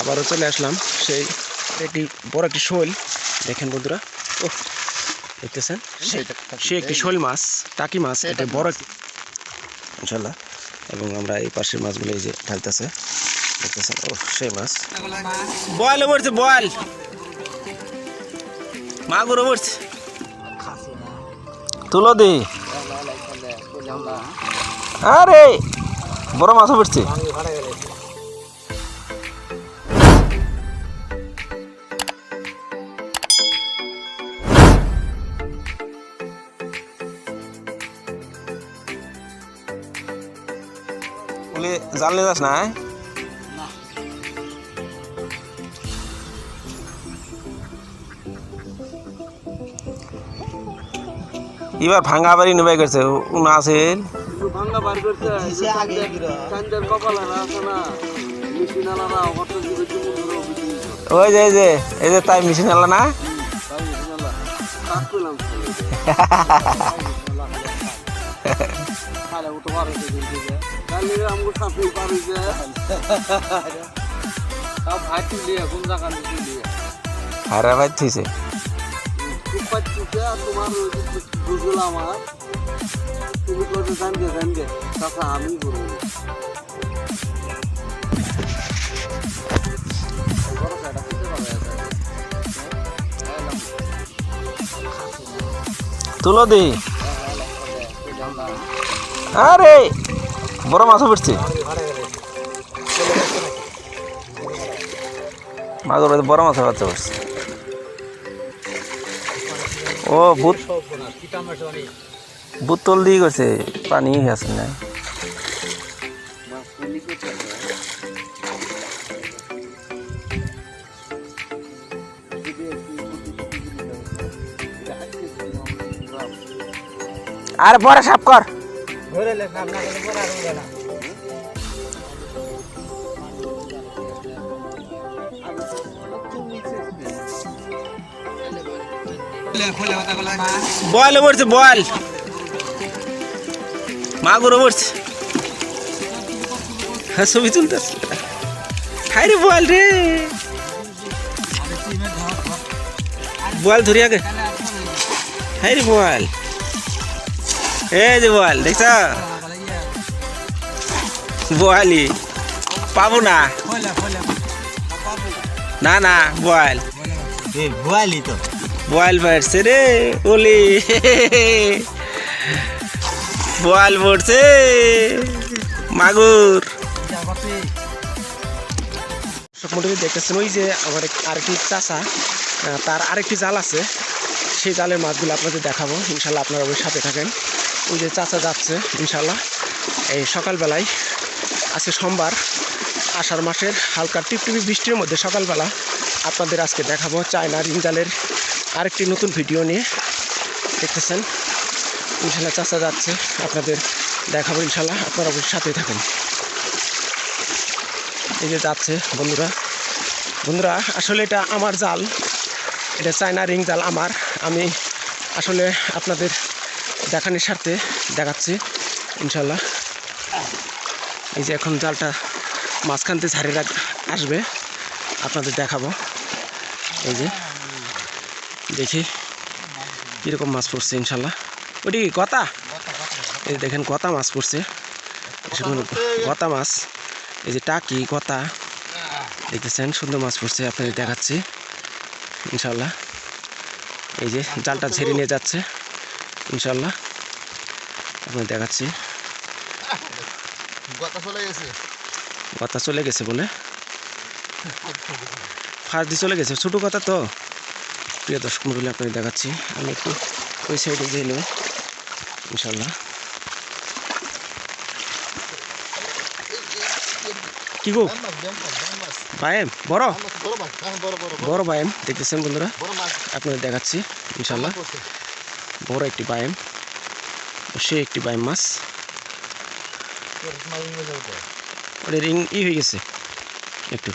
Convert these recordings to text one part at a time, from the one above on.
আবারও চলে আসলাম। সেই একটি বড় একটি শোল। দেখেন বন্ধুরা। ও দেখতেছেন? সে একটি শোল মাছ টাকি মাছ। এটা বড় একটি- ইনশাল্লাহ। এবং আমরা এই পাশের মাছগুলো এই যে ঢালতেছে। দেখতেছেন? ও সেই মাছ। বয়েল পড়ছে বয়েল মাগুরও পড়ছে তুলো দি। আরে বড় মাছও পড়ছে জাল নিয়ে যাস না আয়? এবার ভাঙ্গা বাড়ি নেবে গেছে উনা আছে ওই যে এই যে এই যে তাই মেশিন আলা না? আমগো পারে যে সব কোন জায়গা তুলি হারা ভাই থইছে খুব তোমার বুঝলো আমার তুমি করতে জানবে জানবে তাছাড়া আমি করব তুলো দি আরে বড় মাছও পড়ছে বাড়িতে বড় মাছের বাচ্চা পড়ছে ও, ভূত। বোতল দিয়ে গেছে, পানি আছে না আর পরে সাফ কর। ধরে সামনে করে পরে আর না। বয়েল পড়ছে বয়েল মাগুরও পড়ছে হ্যাঁ ছবি তুলতেছে। হাই রে বয়েল রে। বয়েল ধরি আগে। হাই রে বয়েল এই যে বয়েল দেখছ? বয়ালি পাবো না? না না বয়েল ভুয়ালি তো। বয়াল পড়ছে রে ওলি। বয়াল পড়ছে। মাগুর। মোটামুটি দেখতেছেন ওই যে আমার আরেকটি চাষা তার আরেকটি জাল আছে। সেই জালের মাছগুলো আপনাদের দেখাবো। ইনশাল্লাহ আপনারা ওই সাথে থাকেন। ওই যে চাচা যাচ্ছে, ইনশাল্লাহ। এই সকালবেলায়, আজকে সোমবার, আষাঢ় মাসের হালকা টিপটিপি বৃষ্টির মধ্যে সকালবেলা আপনাদের আজকে দেখাবো চায়না রিং জালের আরেকটি নতুন ভিডিও নিয়ে। দেখতেছেন? ইনশাল্লাহ চাচা যাচ্ছে, আপনাদের দেখাবো ইনশাল্লাহ, আপনারা অবশ্যই সাথেই থাকুন। এই যে যাচ্ছে, বন্ধুরা। বন্ধুরা, আসলে এটা আমার জাল, এটা চায়না রিং জাল আমার। আমি আসলে আপনাদের দেখানোর সাথে দেখাচ্ছি, ইনশাল্লাহ। এই যে এখন জালটা মাঝখান থেকে ঝাড়ে রাখ আসবে, আপনাদের দেখাবো। এই যে, দেখি কীরকম মাছ পড়ছে, ইনশাল্লাহ। ওটি কি গতা? এই যে দেখেন, গতা মাছ পড়ছে। গতা মাছ। এই যে টাকি, গতা। দেখতেছেন, সুন্দর মাছ পড়ছে, আপনাদের দেখাচ্ছি, ইনশাল্লাহ। এই যে, জালটা ছেড়ে নিয়ে যাচ্ছে। ইনশাল্লাহ আপনাদের দেখাচ্ছি। কথা চলে গেছে। বলে? ফার্স্ট দিয়ে চলে গেছে। ছোটো কথা তো। প্রিয় দর্শক মন্ডলী আপনাদের দেখাচ্ছি। আমি একটু ওই সাইডে গিয়ে নেব ইনশাল্লাহ কি গো? বায়েম বড়? বড় বায়েম দেখতেছেন বন্ধুরা? আপনাদের দেখাচ্ছি ইনশাল্লাহ বড় একটি বায়েম, সে একটি বায়াম মাছ। ওটা রিং ই হয়ে গেছে একটু।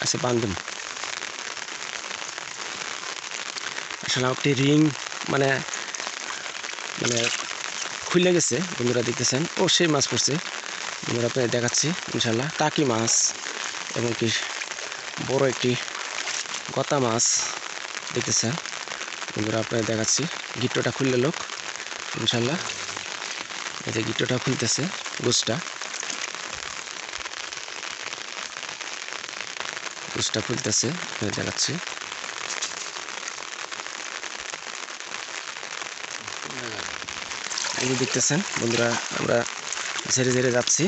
আচ্ছা বান্ধব। আসলে একটি রিং মানে মানে খুলে গেছে, বন্ধুরা দেখতেছেন। ও সেই মাছ পড়ছে। বন্ধুরা আপনাদের দেখাচ্ছি ইনশাল্লাহ টাকি মাছ এবং কি বড় একটি গতা মাছ, দেখতেছেন। বন্ধুরা, আপনাদের দেখাচ্ছি। গিট্টোটা খুললে লোক, ইনশাল্লাহ। এই যে গিট্টোটা খুলতেছে গোসটা গোসটা খুলতেছে দেখাচ্ছি। এই যে দেখতেছেন, বন্ধুরা, আমরা ঝেড়ে ঝেড়ে যাচ্ছি।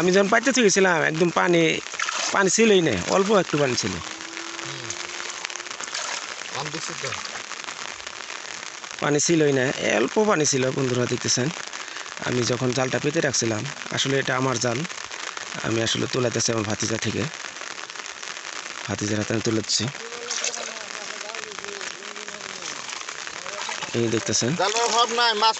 আমি যখন পাইতে গেছিলাম একদম পানি পানি ছিলই না অল্প একটু পানি ছিল। দিচ্ছি পানি ছিলই না অল্প পানি ছিল বন্ধুরা দেখতেছেন। আমি যখন জালটা পেতে রাখছিলাম আসলে এটা আমার জাল। আমি আসলে তোলাতেছি আমার ভাতিজা থেকে। ভাতিজার হাতে আমি তুলেছি এই দেখতেছেন। জালের অভাব নাই মাছ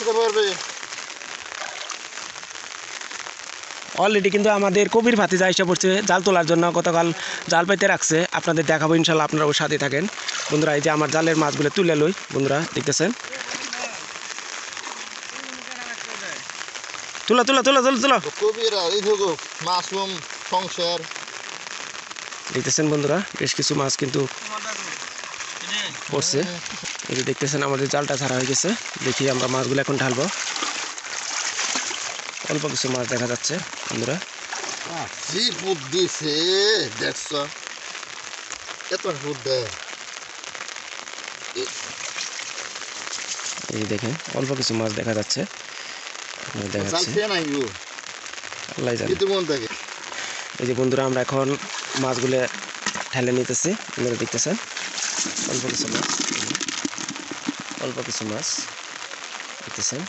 অলরেডি কিন্তু আমাদের কবির ভাতিজা এসে পড়ছে জাল তোলার জন্য গতকাল জাল পাইতে রাখছে। আপনাদের দেখাবো ইনশাল্লাহ আপনারা ওর সাথে থাকেন। বন্ধুরা এই যে আমার জালের মাছগুলো তুলে লই বন্ধুরা দেখতেছেন? তুলা তুলা তুলা তুলা তুলা। কবিরা এই দেখো মাশরুম সংসার। দেখতেছেন বন্ধুরা বেশ কিছু মাছ কিন্তু পড়ছে। এই যে দেখতেছেন আমাদের জালটা ছাড়া হয়ে গেছে। দেখি আমরা মাছগুলো এখন ঢালবো। অল্প কিছু মাছ দেখা যাচ্ছে বন্ধুরা। কি দিছে দেখছ? এত বুদ দেয় এই দেখেন অল্প কিছু মাছ দেখা যাচ্ছে। আল্লাহ জানে। এই যে বন্ধুরা আমরা এখন মাছগুলো ঠেলে নিতেছি। আপনারা দেখতেছেন? অল্প কিছু মাছ। অল্প কিছু মাছ। দেখতেছেন?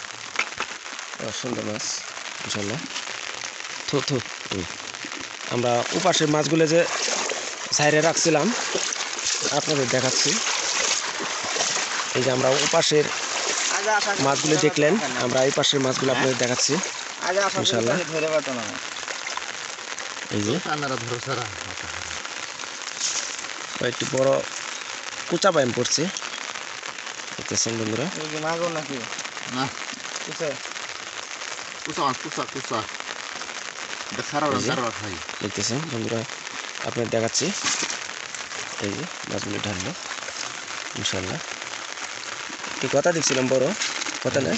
সুন্দর মাছ। ইনশাল্লাহ থু থু। আমরা উপাসের মাছগুলো যে সাইডে রাখছিলাম আপনাদের দেখাচ্ছি। এই যে আমরা উপাসের মাছগুলো দেখলেন আমরা এই পাশের মাছগুলো আপনাদের দেখাচ্ছি। ইনশাল্লাহ এই যে। কয়েকটি বড় কুচা পাইম পড়ছে। দেখতেছেন বন্ধুরা। মাগো নাকি? না। মাছ দেখতেছেন বন্ধুরা আপনার দেখাচ্ছি। এই যে মাছগুলি ঢাললো ইনশাল্লাহ কি কথা দেখছিলাম বড়? কথা না?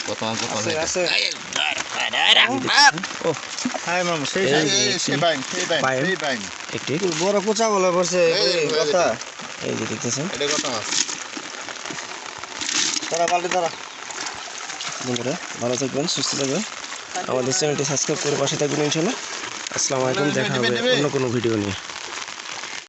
বড় কোচা বলে পড়ছে কথা। এই যে দেখতেছেন? বন্ধুরা ভালো থাকবেন সুস্থ থাকবেন। আমাদের চ্যানেলটি সাবস্ক্রাইব করে পাশে থাকবেন ইনশাল্লাহ। আসসালামু আলাইকুম, দেখা হবে অন্য কোনো ভিডিও নিয়ে।